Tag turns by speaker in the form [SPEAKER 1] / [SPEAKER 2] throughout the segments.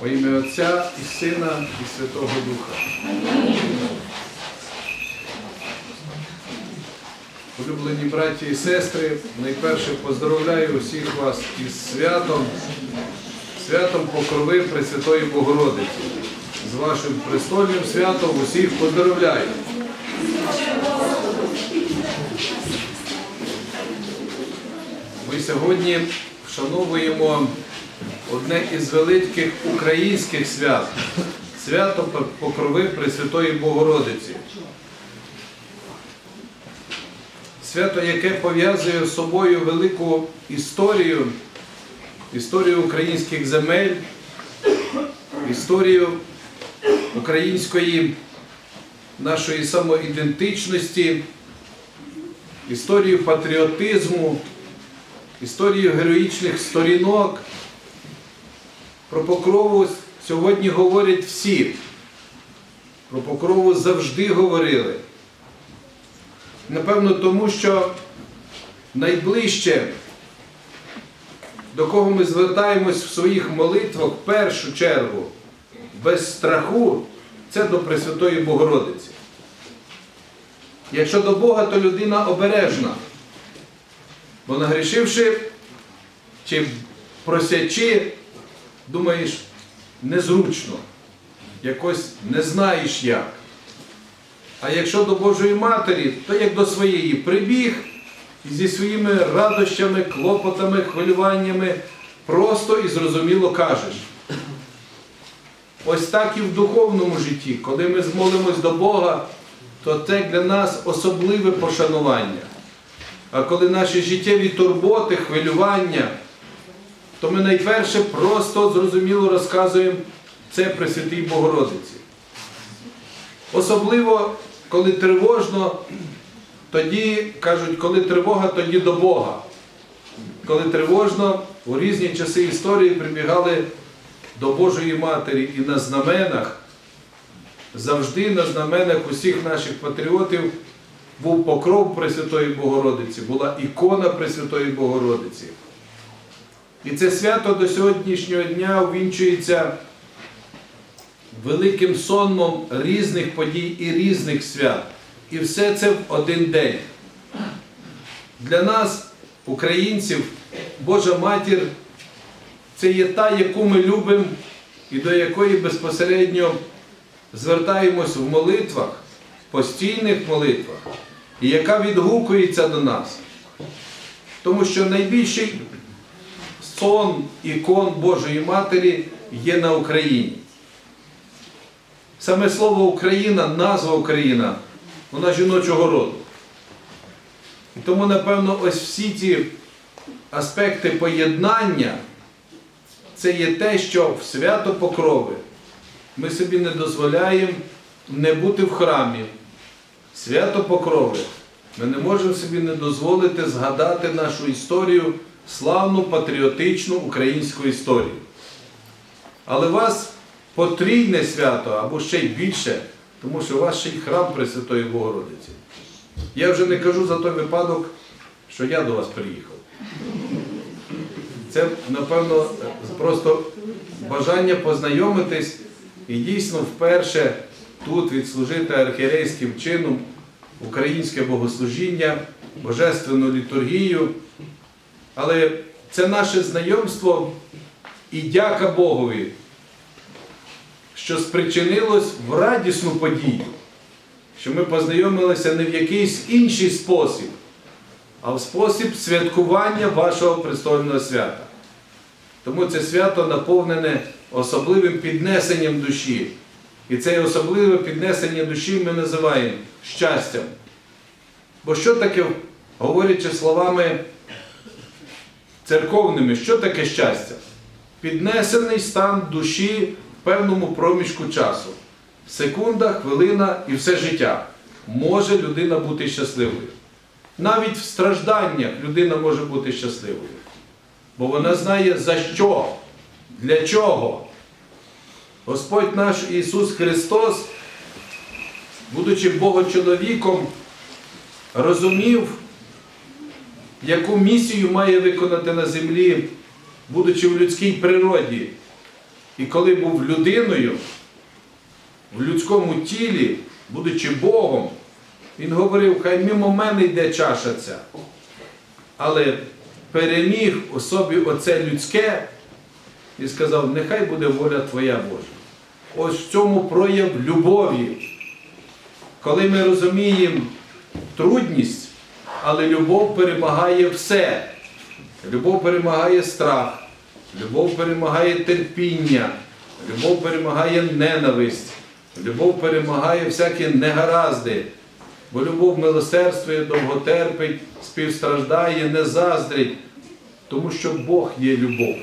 [SPEAKER 1] Во ім'я Отця і Сина і Святого Духа. Улюблені браті і сестри, найперше поздоровляю усіх вас із святом, святом Покрови Пресвятої Богородиці. З вашим престольним святом усіх поздоровляю. Ми сьогодні вшановуємо одне із великих українських свят свято Покрови Пресвятої Богородиці. Свято, яке пов'язує з собою велику історію, історію українських земель, історію української нашої самоідентичності, історію патріотизму, історію героїчних сторінок. Про покрову сьогодні говорять всі. Про покрову завжди говорили. Напевно, тому що найближче, до кого ми звертаємось в своїх молитвах в першу чергу, без страху, це до Пресвятої Богородиці. Якщо до Бога, то людина обережна. Бо нагрішивши чи просячи, думаєш, незручно, якось не знаєш як. А якщо до Божої Матері, то як до своєї прибіг зі своїми радощами, клопотами, хвилюваннями просто і зрозуміло кажеш. Ось так і в духовному житті, коли ми змолимось до Бога, то це для нас особливе пошанування. А коли наші життєві турботи, хвилювання, то ми найперше просто зрозуміло розказуємо це Пресвятій Богородиці. Особливо, коли тривожно, тоді кажуть, коли тривога, тоді до Бога. Коли тривожно, у різні часи історії прибігали до Божої Матері і на знаменах, завжди на знаменах усіх наших патріотів був покров Пресвятої Богородиці, була ікона Пресвятої Богородиці. І це свято до сьогоднішнього дня увінчується великим сонмом різних подій і різних свят. І все це в один день. Для нас, українців, Божа Матір це є та, яку ми любимо і до якої безпосередньо звертаємось в молитвах, постійних молитвах, і яка відгукується до нас. Тому що найбільший сон ікон Божої Матері є на Україні. Саме слово Україна, назва Україна, вона жіночого роду. І тому, напевно, ось всі ці аспекти поєднання це є те, що в свято Покрови ми собі не дозволяємо не бути в храмі. Свято Покрови ми не можемо собі не дозволити згадати нашу історію, славну патріотичну українську історію. Але у вас потрійне свято або ще й більше, тому що у вас ще й храм Пресвятої Богородиці. Я вже не кажу за той випадок, що я до вас приїхав. Це, напевно, просто бажання познайомитись і дійсно вперше тут відслужити архієрейським чином українське богослужіння, божественну літургію. Але це наше знайомство і дяка Богові, що спричинилось в радісну подію, що ми познайомилися не в якийсь інший спосіб, а в спосіб святкування вашого престольного свята. Тому це свято наповнене особливим піднесенням душі. І це особливе піднесення душі ми називаємо щастям. Бо що таке, говорячи словами церковними, що таке щастя? Піднесений стан душі в певному проміжку часу. Секунда, хвилина і все життя. Може людина бути щасливою. Навіть в стражданнях людина може бути щасливою. Бо вона знає за що, для чого. Господь наш Ісус Христос, будучи Богочоловіком, розумів, яку місію має виконати на землі, будучи в людській природі. І коли був людиною, в людському тілі, будучи Богом, він говорив, хай мимо мене йде чаша ця. Але переміг у собі оце людське і сказав, нехай буде воля Твоя Божа. Ось в цьому прояв любові. Коли ми розуміємо трудність, але любов перемагає все. Любов перемагає страх, любов перемагає терпіння, любов перемагає ненависть, любов перемагає всякі негаразди. Бо любов милосердствує, довготерпить, співстраждає, не заздрить, тому що Бог є любов.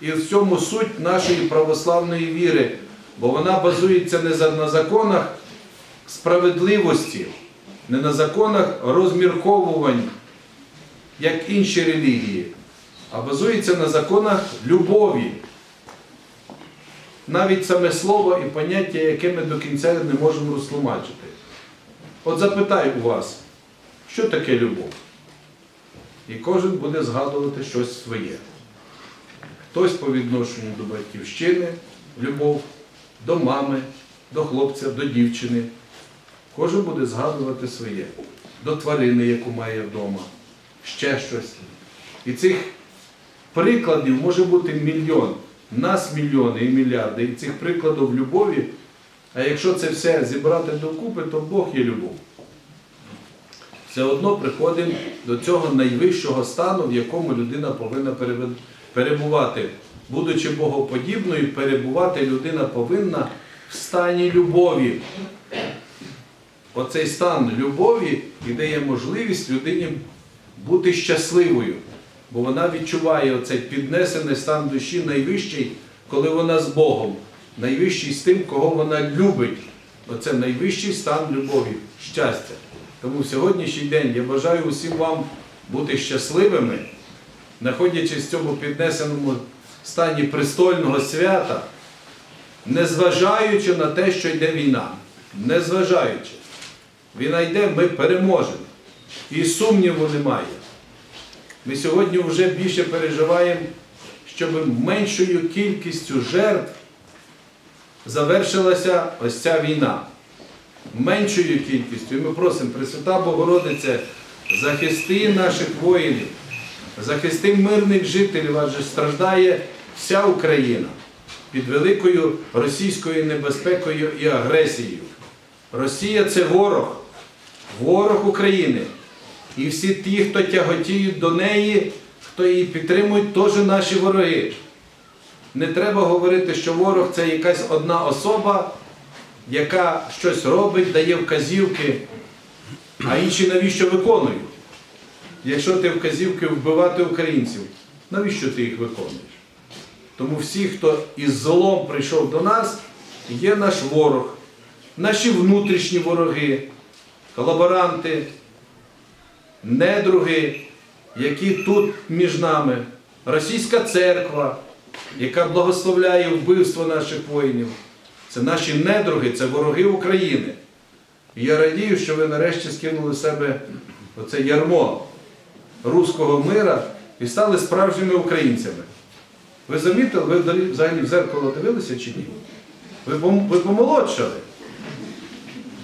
[SPEAKER 1] І в цьому суть нашої православної віри, бо вона базується не на законах справедливості, не на законах розмірковувань, як інші релігії, а базується на законах любові. Навіть саме слово і поняття, яке ми до кінця не можемо розтлумачити. От запитай у вас, що таке любов? І кожен буде згадувати щось своє. Хтось по відношенню до батьківщини, любов, до мами, до хлопця, до дівчини. Кожен буде згадувати своє, до тварини, яку має вдома, ще щось. І цих прикладів може бути мільйон. Нас мільйони і мільярди. І цих прикладів любові. А якщо це все зібрати докупи, то Бог є любов. Все одно приходимо до цього найвищого стану, в якому людина повинна перебувати. Будучи богоподібною, перебувати людина повинна в стані любові. Оцей стан любові і дає можливість людині бути щасливою, бо вона відчуває оцей піднесений стан душі найвищий, коли вона з Богом, найвищий з тим, кого вона любить. Оце найвищий стан любові, щастя. Тому в сьогоднішній день я бажаю усім вам бути щасливими, знаходячись в цьому піднесеному стані престольного свята, незважаючи на те, що йде війна. Незважаючи. Війна йде, ми переможемо. І сумніву немає. Ми сьогодні вже більше переживаємо, щоб меншою кількістю жертв завершилася ось ця війна. Меншою кількістю. І ми просимо, Пресвята Богородице, захисти наших воїнів, захисти мирних жителів, адже страждає вся Україна під великою російською небезпекою і агресією. Росія це ворог, ворог України. І всі ті, хто тяготіють до неї, хто її підтримують, теж наші вороги. Не треба говорити, що ворог це якась одна особа, яка щось робить, дає вказівки, а інші навіщо виконують? Якщо ти вказівки вбивати українців, навіщо ти їх виконуєш? Тому всі, хто із злом прийшов до нас, є наш ворог, наші внутрішні вороги, колаборанти, недруги, які тут між нами, російська церква, яка благословляє вбивство наших воїнів. Це наші недруги, це вороги України. І я радію, що ви нарешті скинули з себе оце ярмо руського мира і стали справжніми українцями. Ви замітили, ви взагалі в зеркало дивилися чи ні? Ви помолодшали.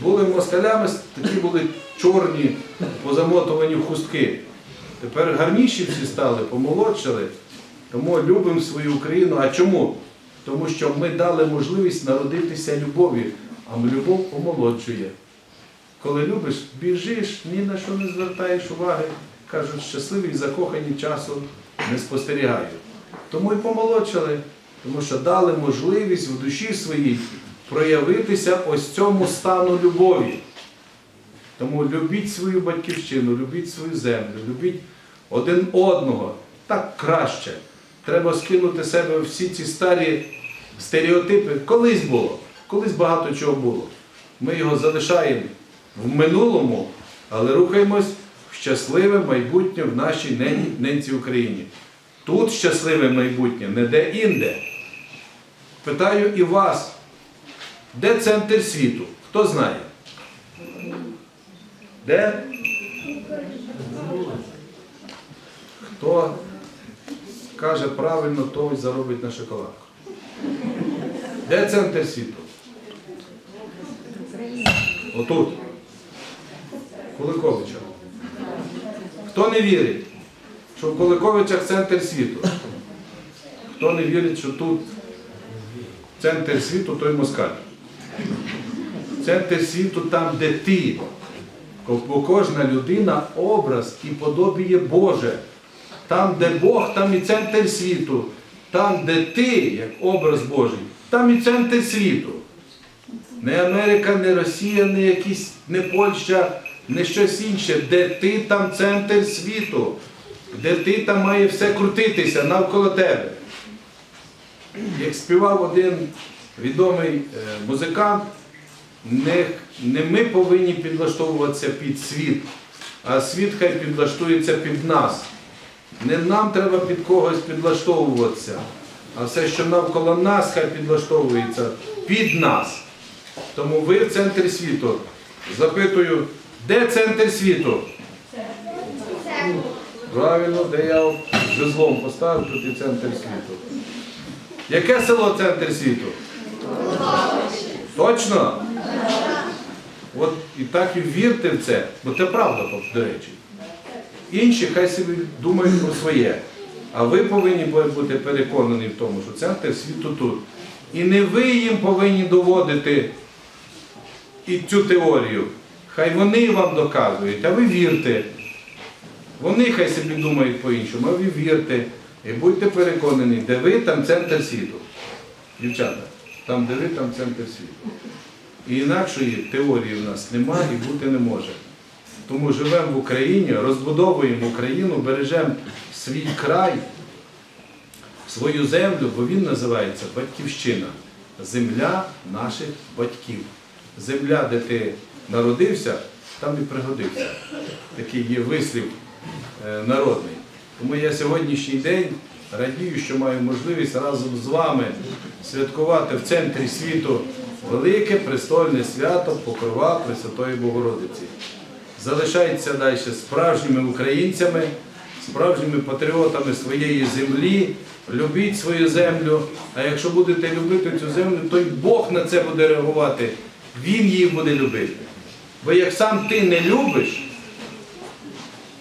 [SPEAKER 1] Були москалями, такі були чорні, позамотовані в хустки. Тепер гарніші всі стали, помолодшали. Тому любимо свою Україну. А чому? Тому що ми дали можливість народитися любові, а любов помолоджує. Коли любиш, біжиш, ні на що не звертаєш уваги. Кажуть, щасливі і закохані часу не спостерігають. Тому і помолодшали, тому що дали можливість в душі своїй проявитися ось цьому стану любові. Тому любіть свою батьківщину, любіть свою землю, любіть один одного. Так краще. Треба скинути себе всі ці старі стереотипи. Колись було, колись багато чого було. Ми його залишаємо в минулому, але рухаємось в щасливе майбутнє в нашій нен- ненці Україні. Тут щасливе майбутнє, не де інде. Питаю і вас, де центр світу? Хто знає? Де? Хто каже правильно, той заробить на шоколадку. Де центр світу? Отут. Куликовича. Хто не вірить, що в Куликовичах центр світу? Хто не вірить, що тут центр світу, той москаль. Центр світу там, де ти. Бо кожна людина образ і подобіє Боже. Там, де Бог, там і центр світу. Там, де ти, як образ Божий, там і центр світу. Не Америка, не Росія, не якісь, не Польща, не щось інше. Де ти там центр світу, де ти там має все крутитися навколо тебе. Як співав один відомий е, музикант, не, не ми повинні підлаштовуватися під світ, а світ хай підлаштується під нас. Не нам треба під когось підлаштовуватися, а все, що навколо нас, хай підлаштовується під нас. Тому ви в центрі світу. Запитую, де центр світу? Правильно, де я жезлом поставив, тут і центр світу. Яке село центр світу? Точно? От і так і вірте в це, бо це правда, до речі. Інші хай собі думають про своє. А ви повинні бути переконані в тому, що центр світу тут. І не ви їм повинні доводити і цю теорію. Хай вони вам доказують, а ви вірте. Вони хай собі думають по-іншому, а ви вірте. І будьте переконані, де ви, там центр світу. Дівчата, там де ви, там центр світу. І інакшої теорії в нас немає і бути не може. Тому живемо в Україні, розбудовуємо Україну, бережемо свій край, свою землю, бо він називається Батьківщина. Земля наших батьків. Земля, де ти народився, там і пригодився. Такий є вислів е, народний. Тому я сьогоднішній день радію, що маю можливість разом з вами святкувати в центрі світу велике престольне свято Покрова Пресвятої Богородиці. Залишайтеся далі справжніми українцями, справжніми патріотами своєї землі, любіть свою землю. А якщо будете любити цю землю, то й Бог на це буде реагувати. Він її буде любити. Бо як сам ти не любиш,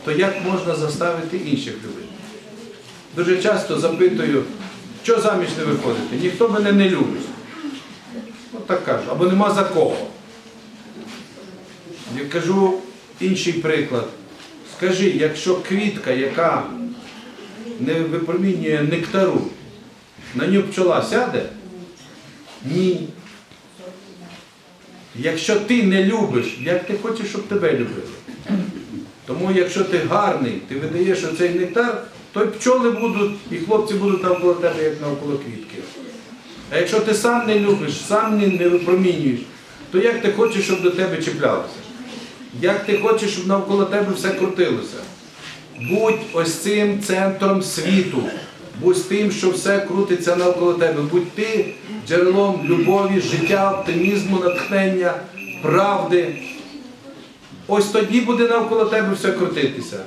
[SPEAKER 1] то як можна заставити інших любити? Дуже часто запитую, що заміж не виходити? Ніхто мене не любить. Так кажу, або нема за кого. Я кажу інший приклад. Скажи, якщо квітка, яка не випромінює нектару, на нього пчола сяде? Ні. Якщо ти не любиш, як ти хочеш, щоб тебе любили? Тому якщо ти гарний, ти видаєш оцей нектар, то й пчоли будуть, і хлопці будуть навколо тебе, як навколо квітки. А якщо ти сам не любиш, сам не, випромінюєш, то як ти хочеш, щоб до тебе чіплялося? Як ти хочеш, щоб навколо тебе все крутилося? Будь ось цим центром світу. Будь тим, що все крутиться навколо тебе. Будь ти джерелом любові, життя, оптимізму, натхнення, правди. Ось тоді буде навколо тебе все крутитися.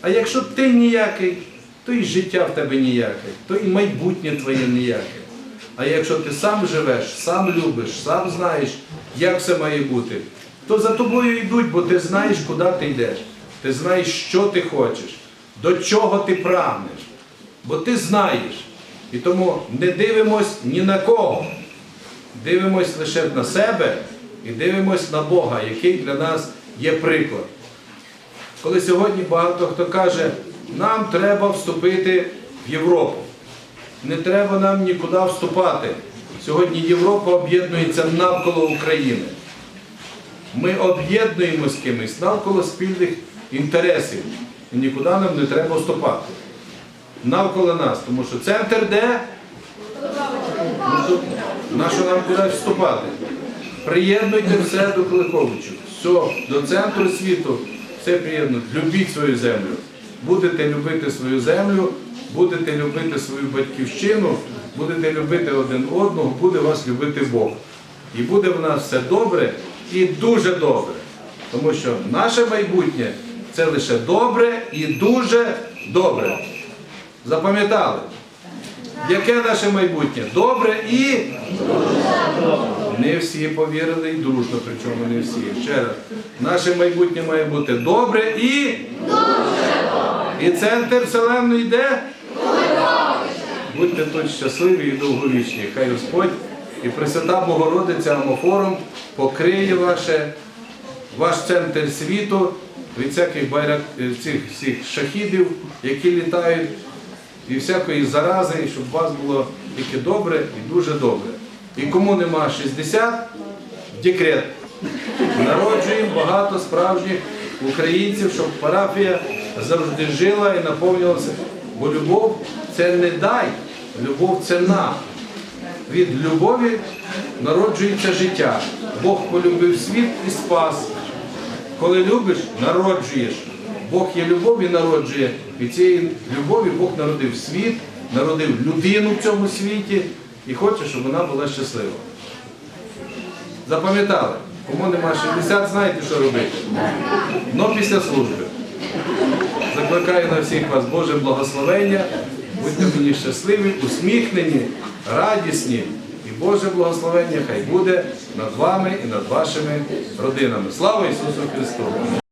[SPEAKER 1] А якщо ти ніякий, то і життя в тебе ніяке, то і майбутнє твоє ніяке. А якщо ти сам живеш, сам любиш, сам знаєш, як все має бути, то за тобою йдуть, бо ти знаєш, куди ти йдеш. Ти знаєш, що ти хочеш, до чого ти прагнеш. Бо ти знаєш. І тому не дивимось ні на кого. Дивимось лише на себе і дивимось на Бога, який для нас є приклад. Коли сьогодні багато хто каже, нам треба вступити в Європу. Не треба нам нікуди вступати. Сьогодні Європа об'єднується навколо України. Ми об'єднуємося з кимось навколо спільних інтересів. І нікуди нам не треба вступати. Навколо нас. Тому що центр де? То Нащо нам кудись вступати? Приєднуйте все до Кликовичів. Все, до центру світу. Все приєднуйте. Любіть свою землю. Будете любити свою землю, будете любити свою батьківщину, будете любити один одного, буде вас любити Бог. І буде в нас все добре і дуже добре. Тому що наше майбутнє це лише добре і дуже добре. Запам'ятали? Яке наше майбутнє? Добре і не всі повірили і дружно, причому не всі. Ще раз. Наше майбутнє має бути добре і І центр вселенної йде? Будьте тут щасливі і довговічні. Хай Господь і Пресвята Богородиця Амофором покриє ваше, ваш центр світу від всяких байрак, е, цих всіх шахідів, які літають, і всякої зарази, і щоб у вас було тільки добре і дуже добре. І кому нема 60, декрет. Народжуємо багато справжніх українців, щоб парафія завжди жила і наповнювалася. Бо любов це не дай, любов це на. Від любові народжується життя. Бог полюбив світ і спас. Коли любиш, народжуєш. Бог є любов і народжує. І цієї любові Бог народив світ, народив людину в цьому світі і хоче, щоб вона була щаслива. Запам'ятали, кому нема 60, знаєте, що робити. Но після служби. Закликаю на всіх вас Боже благословення. Будьте мені щасливі, усміхнені, радісні. І Боже благословення хай буде над вами і над вашими родинами. Слава Ісусу Христу!